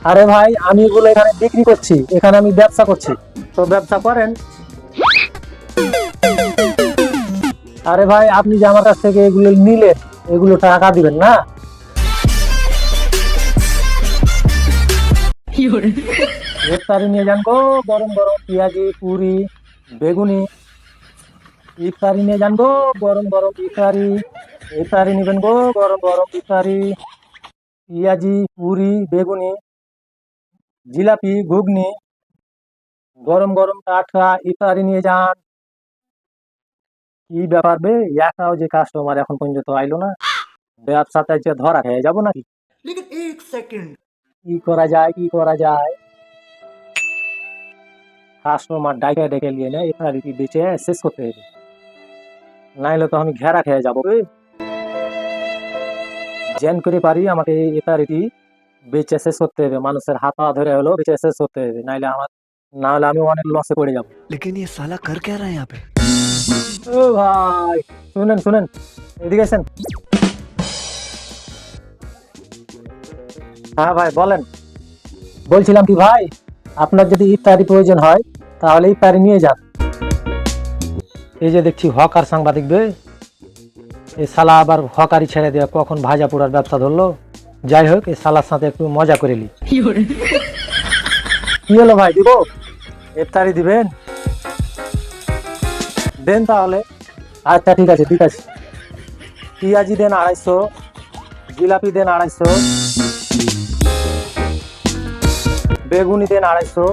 আরে ভাই আমি এগুলো এখানে বিক্রি করছি এখানে আমি ব্যবসা করছি। তো ব্যবসা করেন। আরে ভাই আপনি যে আমার কাছ থেকে এগুলো নিলেন এগুলো টাকা দিবেন না? ইফতারি নিয়ে যান গো গরম গরম পেঁয়াজি পুরি বেগুনি। ইফতারি নিয়ে যান গো গরম গরম ইফতারি। ইফতারি নেবেন গো গরম গরম ইফতারি। পেঁয়াজি পুরি বেগুনি। জিলাপি ঘুগনি গরম গরম টাটকা ইত্যাদি নিয়ে যান। কি ব্যাপার বে? একাও যে কাস্টমার এখন পর্যন্ত আইলো না। ব্যবসাতে যে ধরা খেয়ে যাব নাকি? কি করা যায় কি করা যায়? কাস্টমার ডাইকে ডেকে নিয়ে নেয় ইফতারি কি বেঁচে শেষ করতে হবে। নাইলে তো আমি ঘেরা খেয়ে যাব জেন করে পারি আমাকে এই ইফতারিটি বেঁচে শেষ করতে হবে মানুষের হাত পা ধরে হলো বেঁচে শেষ করতে হবে নাইলে আমার না হলে আমি অনেক লসে পড়ে যাবো लेकिन ये साला कर क्या रहा है यहाँ पे ও ভাই শুনেন শুনেন এদিকে আসেন হ্যাঁ ভাই বলেন বলছিলাম কি ভাই আপনার যদি ইফতারি প্রয়োজন হয় তাহলে ইফতারি নিয়ে যান এই যে দেখছি হকার সাংবাদিক বে এই শালা আবার হকারি ছেড়ে দেওয়া কখন ভাজা পোড়ার ব্যবসা ধরলো যাই হোক এই শালার সাথে একটু মজা করে নি কি হলো ভাই দিব? ইফতারি দিবেন? দেন তাহলে। আচ্ছা ঠিক আছে ঠিক আছে। পেঁয়াজি দেন আড়াইশো জিলাপি দেন আড়াইশো বেগুনি দেন আড়াইশো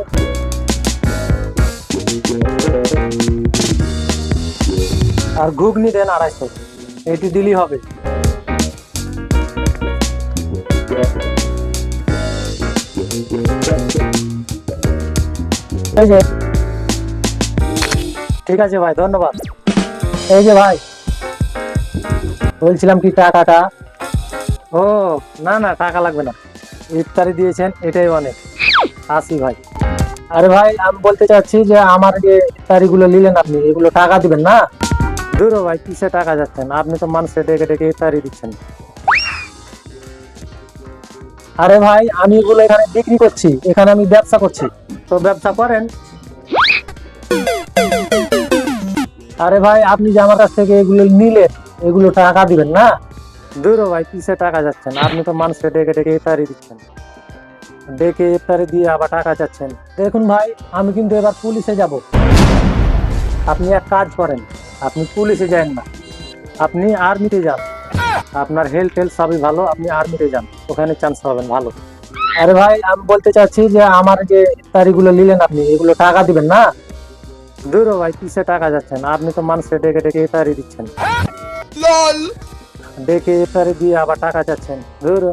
আর ঘুগনি দেন আড়াইশো। এটি দিলেই হবে। এই যে। ঠিক আছে ভাই, ধন্যবাদ। এই যে ভাই, বলছিলাম কি টাকাটা ও, না না, টাকা লাগবে না। ইফতারি দিয়েছেন, এটাই অনেক। আসি ভাই। আরে ভাই, আমি বলতে চাচ্ছি যে আমার যে ইফতারিগুলো নিলেন আপনি, এগুলো টাকা দিবেন না? দূর ভাই, কিসে টাকা যাচ্ছেন আপনি তো মানুষকে ডেকে ডেকে ইফতারি দিচ্ছেন। আরে ভাই, আমি এগুলো এখানে বিক্রি করছি, এখানে আমি ব্যবসা করছি। তো ব্যবসা করেন। আরে ভাই, আপনি যে আমার কাছ থেকে এগুলো নিলেন, এগুলো টাকা দিবেন না? দূর ভাই, কিসে টাকা যাচ্ছেন আপনি তো মানুষকে ডেকে ডেকে ইফতারি দিচ্ছেন। ডেকে ইফতারি দিয়ে আবার টাকা যাচ্ছেন দেখুন ভাই, আমি কিন্তু এবার পুলিশে যাব। আপনি এক কাজ করেন, আপনি পুলিশে যান না। আপনি আর্মিতে যান। আপনার হেলথ হেলথ সবই ভালো আপনি আর্মিতে যান। ওখানে চান্স পাবেন ভালো। আরে ভাই আমি বলতে চাচ্ছি যে আমার যে তারিখগুলো নিলেন আপনি এগুলো টাকা দিবেন না? দূর ভাই কিসে টাকা যাচ্ছেন? আপনি তো মানুষকে ডেকে ডেকে তারি দিচ্ছেন। ডেকে ইফতারি দিয়ে আবার টাকা যাচ্ছেন দূর।